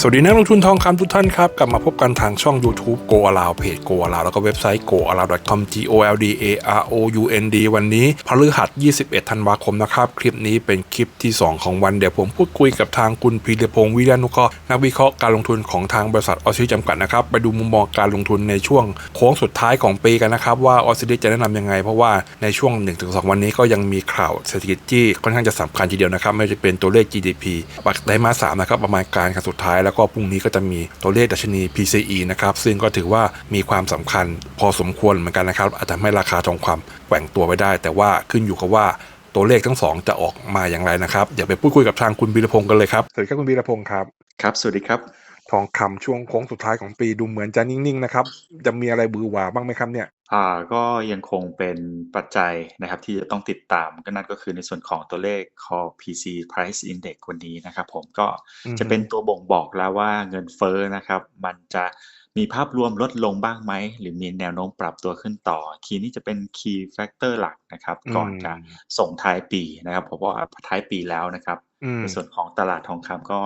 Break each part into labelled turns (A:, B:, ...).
A: สวัสดีนักลงทุนทองคำทุกท่านครับ กลับมาพบกันทางช่อง YouTube Go a l o w เพจ Go a l o w แล้วก็เว็บไซต์ go a l o w com g o l d a r o u n d วันนี้พฤหัส 21 ธันวาคมนะครับ คลิปนี้เป็นคลิปที่ 2 ของวัน เดี๋ยวผมพูดคุยกับทางคุณพีรพงศ์วิริยานุเคราะห์นักวิเคราะห์การลงทุนของทางบริษัทออสซิจำกัดนะครับ ไปดูมุมมองการลงทุนในช่วงโค้งสุดท้ายของปีกันนะครับ ว่าออสซิจะแนะนำยังไง เพราะว่าในช่วง 1-2 วันนี้ก็ยังมีข่าวเศรษฐกิจที่ค่อนข้างจะสำคัญทีเดียวนะครับไม่ว่าจะเป็นตัวเลข GDP ปักไตรมาสสามนะครับประมาณการครั้งสุดท้ายแล้วก็พรุ่งนี้ก็จะมีตัวเลขดัชนี PCE นะครับซึ่งก็ถือว่ามีความสำคัญพอสมควรเหมือนกันนะครับอาจจะทำให้ราคาทองคำแกว่งตัวไปได้ แต่ว่าขึ้นอยู่กับว่าตัวเลขทั้งสองจะออกมาอย่างไรนะครับเดี๋ยวไปพูดคุยกับทางคุณบีรพงศ์กันเลยครับสวัสดีครับคุณบีรพงศ์ครับ
B: ครับ สวัสดีครับ
A: ทองคำช่วงโค้งสุดท้ายของปีดูเหมือนจะนิ่งๆนะครับ จะมีอะไรบือหวาบ้างไหมครับเนี่ย
B: อ่า ก็ยังคงเป็นปัจจัยนะครับที่จะต้องติดตาม ก็นั่นก็คือในส่วนของตัวเลข Core PC Price Index วันนี้นะครับผมก็
A: อือฮึ
B: จะเป็นตัวบ่งบอกแล้วว่าเงินเฟ้อนะครับ มันจะมีภาพรวมลดลงบ้างไหม หรือมีแนวโน้มปรับตัวขึ้นต่อ คีย์นี้จะเป็น Key Factor หลักนะครับก่อนจะส่งท้ายปีนะครับเพราะว่าท้ายปีแล้วนะครับ
A: อืม
B: ในส่วนของตลาดทองคำก็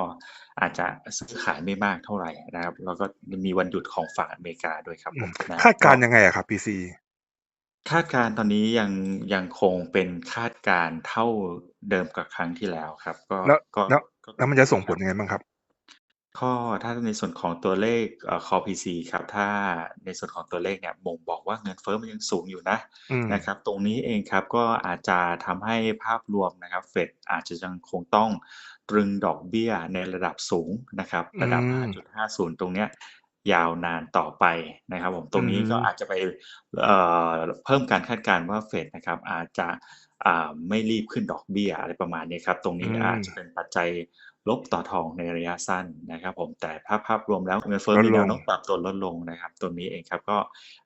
B: อาจจะซื้อขายไม่มากเท่าไหร่นะครับ แล้วก็มีวันหยุดของฝั่งอเมริกาด้วยครับผมนะ
A: คาดการณ์ยังไงอะครับ PC
B: คาดการณ์ตอนนี้ยังยังคงเป็นคาดการณ์เท่าเดิมกับครั้งที่แล้วครับ ก็
A: แล้ว
B: ก็
A: แล้ว
B: ก็
A: แล้วมันจะส่งผลยังไงบ้างครับ
B: ข้อถ้าในส่วนของตัวเลข เอ่อ Core PC ครับ ถ้าในส่วนของตัวเลขเนี่ยบ่งบอกว่าเงินเฟ้อมันยังสูงอยู่นะ
A: อืม
B: นะครับ ตรงนี้เองครับก็อาจจะทำให้ภาพรวมนะครับเฟดอาจจะยังคงต้องตรึงดอกเบี้ยในระดับสูงนะครับระดับ
A: อืม
B: 5.50 ตรงเนี้ยยาวนานต่อไปนะครับผมตรงนี้ก็
A: อืม
B: อาจจะไป เอ่อ เพิ่มการคาดการณ์ว่าเฟดนะครับอาจจะ อ่า ไม่รีบขึ้นดอกเบี้ย อะไรประมาณนี้ครับ ตรงนี้อาจจะเป็นปัจจัย ลบต่อทองในระยะสั้นนะครับผมแต่ภาพภาพรวมแล้วเงินเฟ้อ
A: ลดลง
B: มีแนวโน้มปรับตัวลดลงนะครับตรงนี้เองครับก็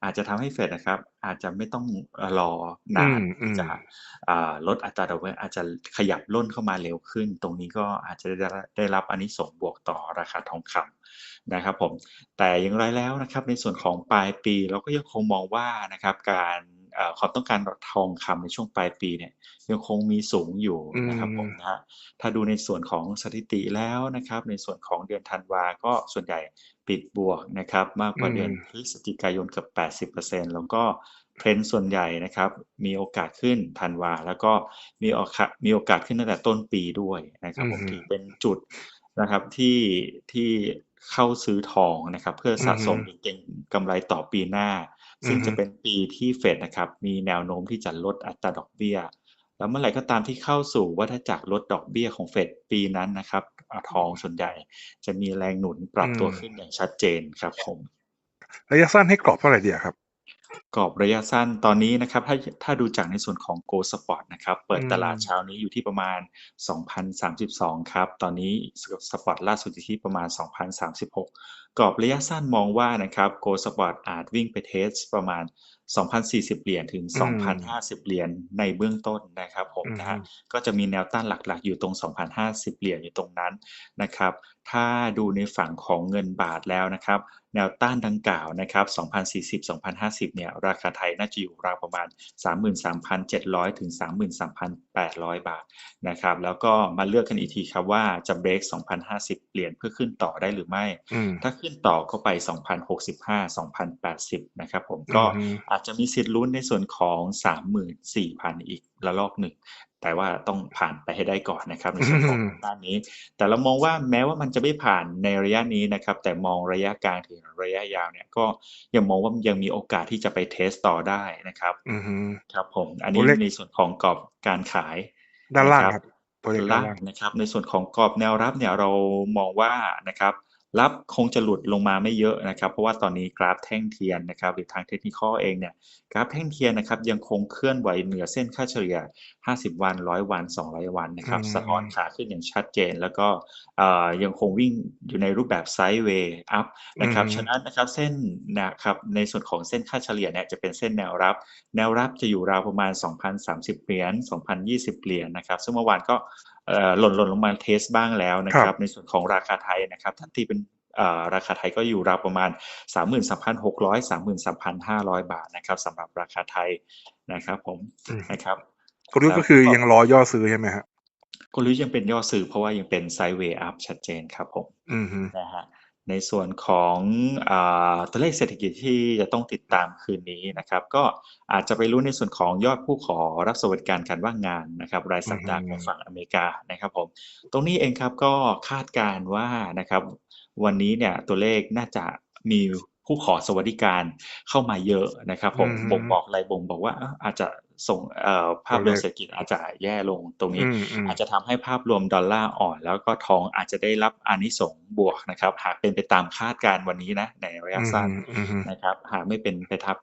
B: อาจจะทำให้เฟดนะครับอาจจะไม่ต้องเอ่อรอนาน
A: อืม
B: ที่จะ
A: อืม
B: อ่าลดอัตราดอกเบี้ยอาจจะขยับล่นเข้ามาเร็วขึ้น ตรงนี้ก็อาจจะได้ได้รับอานิสงส์บวกต่อราคาทองคำนะครับผมแต่อย่างไรแล้วนะครับในส่วนของปลายปีเราก็ยังคงมองว่านะครับการเอ่อ ความต้องการทองคำในช่วงปลายปีเนี่ยยังคงมีสูงอยู่นะครับผมนะฮะถ้าดูในส่วนของสถิติแล้วนะครับ ในส่วนของเดือนธันวาก็ส่วนใหญ่ปิดบวกนะครับมากกว่าเดือน
A: อืม
B: พฤศจิกายนเกือบ80%แล้วก็เทรนด์ส่วนใหญ่นะครับ มีโอกาสขึ้นธันวา แล้วก็มีโอกาสมีโอกาสขึ้นตั้งแต่ต้นปีด้วยนะครับผม
A: อืม
B: ถือเป็นจุดนะครับที่ที่เข้าซื้อทองนะครับ เพื่อสะสม
A: อือฮึ
B: เก็งกำไรต่อปีหน้า ซึ่ง
A: อือฮึ
B: จะเป็นปีที่เฟดนะครับมีแนวโน้มที่จะลดอัตราดอกเบี้ย แล้วเมื่อไหร่ก็ตามที่เข้าสู่วัฏจักรลดดอกเบี้ยของเฟดปีนั้นนะครับอ่าทองส่วนใหญ่ จะมีแรงหนุนปรับตัว
A: อืม
B: ขึ้นอย่างชัดเจนครับผม
A: ระยะสั้นให้กรอบเท่าไหร่ดีอะครับ
B: กรอบระยะสั้นตอนนี้นะครับถ้าถ้าดูจากในส่วนของ Go Spot นะครับเปิด
A: อืม
B: ตลาดเช้านี้อยู่ที่ประมาณ 2,032 ครับ ตอนนี้สปอตล่าสุดอยู่ที่ประมาณ 2,036 กรอบระยะสั้นมองว่านะครับ Go Spot อาจวิ่งไปเทสประมาณ 2,040 เหรียญถึง
A: อืม
B: 2,050 เหรียญในเบื้องต้นนะครับผม
A: อืม
B: นะฮะก็จะมีแนวต้านหลักๆ อยู่ตรง 2,050 เหรียญอยู่ตรงนั้นนะครับ ถ้าดูในฝั่งของเงินบาทแล้วนะครับ แนวต้านดังกล่าวนะครับ2,040 2,050 เนี่ย ราคาไทยน่าจะอยู่ราวประมาณ 33,700 ถึง 33,800 บาทนะครับ แล้วก็มาเลือกกันอีกทีครับว่าจะเบรก2,050 เหรียญเพื่อขึ้นต่อได้หรือไม่
A: อืม
B: ถ้าขึ้นต่อก็ไป 2,065 2,080 นะครับผมก็
A: อืม
B: อาจจะมีสิทธิ์ลุ้นในส่วนของ 34,000 อีกระลอกหนึ่ง แต่ว่าต้องผ่านไปให้ได้ก่อนนะครับในส่วนของ
A: อืม
B: ด้านนี้ แต่เรามองว่าแม้ว่ามันจะไม่ผ่านในระยะนี้นะครับ แต่มองระยะกลางถึงระยะยาวเนี่ยก็ยังมองว่ายังมีโอกาสที่จะไปเทสต่อได้นะครับ
A: อืม
B: ครับผม อันนี้
A: ตัวเลข
B: ในส่วนของกรอบการขาย
A: ด้านล่าง
B: นะ
A: ครับตัวเลขด้าน
B: ล่าง
A: ล่าง
B: นะครับในส่วนของกรอบแนวรับเนี่ยเรามองว่านะครับ รับคงจะหลุดลงมาไม่เยอะนะครับ เพราะว่าตอนนี้กราฟแท่งเทียนนะครับหรือทางเทคนิคเองเนี่ยกราฟแท่งเทียนนะครับยังคงเคลื่อนไหวเหนือเส้นค่าเฉลี่ย 50 วัน 100 วัน 200 วันนะครับ
A: อืม
B: สะท้อนขาขึ้นอย่างชัดเจน แล้วก็เอ่อยังคงวิ่งอยู่ในรูปแบบไซด์เวย์อัพนะครับ
A: อืม
B: ฉะนั้นนะครับเส้นนะครับในส่วนของเส้นค่าเฉลี่ยเนี่ยจะเป็นเส้นแนวรับ แนวรับจะอยู่ราวประมาณ 2,030 เหรียญ2,020 เหรียญนะครับซึ่งเมื่อวานก็เอ่อ หล่นหล่นลงมาเทสบ้างแล้วนะค
A: ครั
B: รับ
A: บ
B: ในส่วนของราคาไทยนะครับทันทีเป็นเอ่อราคาไทยก็อยู่ราวประมาณ 33,600 33,500 บาทนะครับสำหรับราคาไทยนะครับผม
A: อืม
B: นะครับ
A: กลยุทธ์ก็คือยังรอย่อซื้อใช่ไหมฮะ
B: กลยุทธ์ยังเป็นย่อซื้อเพราะว่ายังเป็นไซด์เวย์อัพชัดเจนครับผม
A: อืมฮึ
B: นะฮะ ในส่วนของอาตัวเลขเศรษฐกิจที่จะต้องติดตามคืนนี้นะครับ ก็อาจจะไปรู้ในส่วนของยอดผู้ขอรับสวัสดิการการว่างงานนะครับ รายสัปดาห์ของฝั่งอเมริกานะครับผมตรงนี้เองครับก็คาดการณ์ว่านะครับ วันนี้เนี่ยตัวเลขน่าจะมีผู้ขอสวัสดิการเข้ามาเยอะนะครับ ผม
A: อืม
B: บ่งบอกอะไรบ่งบอกว่าเอ้ออาจจะ ส่งเอ่อภาพรวมเศรษฐกิจอาจจะแย่ลงตรงนี้
A: อืมอืม
B: อาจจะทำให้ภาพรวมดอลลาร์อ่อน แล้วก็ทองอาจจะได้รับอานิสงส์บวกนะครับ หากเป็นไปตามคาดการณ์วันนี้นะในระยะสั้น
A: อืมฮึ
B: นะครับหากไม่เป็นไปทับ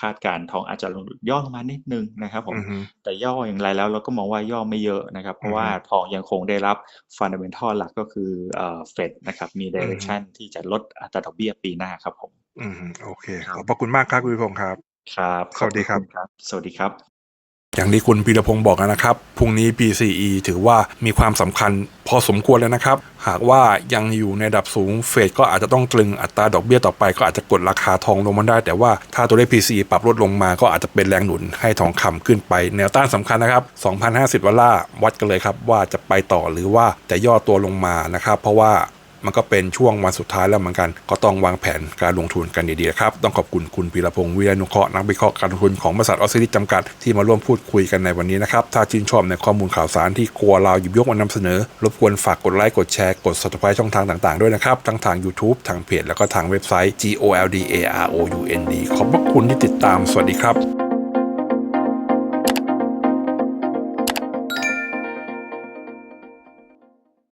B: คาดการณ์ทองอาจจะลงย่อลงมานิดนึงนะครับผม
A: อืมฮึ
B: แต่ย่ออย่างไรแล้วเราก็มองว่าย่อไม่เยอะนะครับ เพราะว่า
A: อือฮึ
B: ทองยังคงได้รับฟันเดเมนทัลหลักก็คือเอ่อเฟดนะครับมี
A: อือฮึ
B: direction ที่จะลดอัตราดอกเบี้ยปีหน้าครับผม
A: อืมฮึโอเค
B: ครับ
A: ขอบพระคุณมากครับคุณพิพงศ์ครับ
B: ครับ
A: สวัสดีครับ
B: ขอณครับ สวัสดีครับ
A: อย่างที่คุณพีรพงศ์บอกนะครับพรุ่งนี้ PCE ถือว่ามีความสำคัญพอสมควรเลยนะครับ หากว่ายังอยู่ในระดับสูงเฟดก็อาจจะต้องตรึงอัตราดอกเบี้ยต่อไป ก็อาจจะกดราคาทองลงมาได้ แต่ว่าถ้าตัวเลข PCE ปรับลดลงมาก็อาจจะเป็นแรงหนุนให้ทองคำขึ้นไป แนวต้านสำคัญนะครับ 2,050ดอลลาร์วัดกันเลยครับว่าจะไปต่อหรือว่าจะย่อตัวลงมานะครับเพราะว่า มันก็เป็นช่วงวันสุดท้ายแล้วเหมือนกัน ก็ต้องวางแผนการลงทุนกันดีๆครับ ต้องขอบคุณคุณพีรพงศ์วิรนุเคราะห์นักวิเคราะห์การลงทุนของบริษัทออสซิลิจำกัดที่มาร่วมพูดคุยกันในวันนี้นะครับ ถ้าชื่นชอบในข้อมูลข่าวสารที่ครัวเราหยิบยกมานำเสนอ รบกวนฝากกดไลค์กดแชร์กด subscribe ช่องทางต่างๆด้วยนะครับ ทั้งทาง YouTube ทางเพจแล้วก็ทางเว็บไซต์ g o l d a r o u n d ขอบพระคุณที่ติดตามสวัสดีครับ